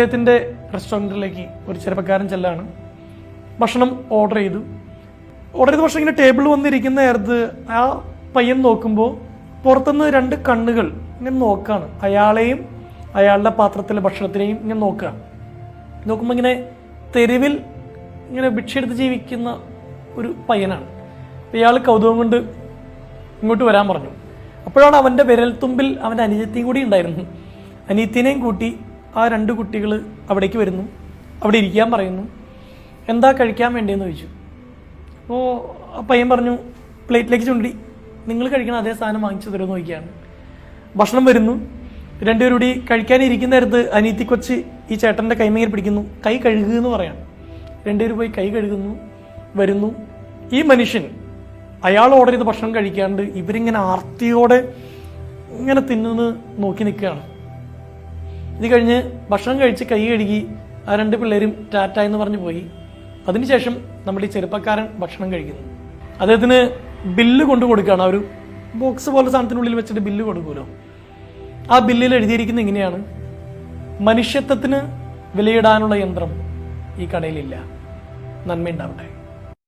അദ്ദേഹത്തിന്റെ റെസ്റ്റോറന്റിലേക്ക് ഒരു ചെറുപ്പക്കാരൻ ചെല്ലാണ്. ഭക്ഷണം ഓർഡർ ചെയ്തു. ഓർഡർ ചെയ്ത ഭക്ഷണം ഇങ്ങനെ ടേബിൾ വന്നിരിക്കുന്ന നേരത്ത് ആ പയ്യൻ നോക്കുമ്പോൾ പുറത്തുനിന്ന് രണ്ട് കണ്ണുകൾ ഇങ്ങനെ നോക്കാണ്. അയാളെയും അയാളുടെ പാത്രത്തിലെ ഭക്ഷണത്തിനെയും ഇങ്ങനെ നോക്കുക നോക്കുമ്പോൾ ഇങ്ങനെ തെരുവിൽ ഇങ്ങനെ ഭിക്ഷയെടുത്ത് ജീവിക്കുന്ന ഒരു പയ്യനാണ്. ഇയാൾ കൗതുകം കൊണ്ട് ഇങ്ങോട്ട് വരാൻ പറഞ്ഞു. അപ്പോഴാണ് അവന്റെ വിരൽത്തുമ്പിൽ അവന്റെ അനിയത്തിയും കൂടി ഉണ്ടായിരുന്നു. അനിയത്തിനെയും കൂട്ടി ആ രണ്ട് കുട്ടികൾ അവിടേക്ക് വരുന്നു. അവിടെ ഇരിക്കാൻ പറയുന്നു. എന്താ കഴിക്കാൻ വേണ്ടിയെന്ന് ചോദിച്ചു. അപ്പോൾ ആ പയ്യൻ പറഞ്ഞു പ്ലേറ്റിലേക്ക് ചുണ്ടി. നിങ്ങൾ കഴിക്കണ അതേ സാധനം വാങ്ങിച്ചു തരുമെന്ന് നോക്കിയാണ് ഭക്ഷണം വരുന്നു. രണ്ടുപേരും കൂടി കഴിക്കാനിരിക്കുന്ന നേരത്ത് അനീത്തി കൊച്ച് ഈ ചേട്ടന്റെ കൈമേൽ പിടിക്കുന്നു. കൈ കഴുകുന്നു പറയാണ്. രണ്ടുപേരും പോയി കൈ കഴുകുന്നു വരുന്നു. ഈ മനുഷ്യൻ അയാൾ ഓർഡർ ചെയ്ത് ഭക്ഷണം കഴിക്കാണ്ട് ഇവരിങ്ങനെ ആർത്തിയോടെ ഇങ്ങനെ തിന്നുന്ന് നോക്കി നിൽക്കുകയാണ്. ഇത് കഴിഞ്ഞ് ഭക്ഷണം കഴിച്ച് കൈ കഴുകി ആ രണ്ട് പിള്ളേരും ടാറ്റ എന്ന് പറഞ്ഞു പോയി. അതിനുശേഷം നമ്മുടെ ഈ ചെറുപ്പക്കാരൻ ഭക്ഷണം കഴിക്കുന്നു. അദ്ദേഹത്തിന് ബില്ല് കൊണ്ടു കൊടുക്കുകയാണ്. ആ ഒരു ബോക്സ് പോലെ സാധനത്തിനുള്ളിൽ വെച്ചിട്ട് ബില്ല് കൊടുക്കുമല്ലോ. ആ ബില്ലിൽ എഴുതിയിരിക്കുന്നത് ഇങ്ങനെയാണ്. മനുഷ്യത്വത്തിന് വിലയിടാനുള്ള യന്ത്രം ഈ കടയിലില്ല. നന്മയുണ്ടാവട്ടെ.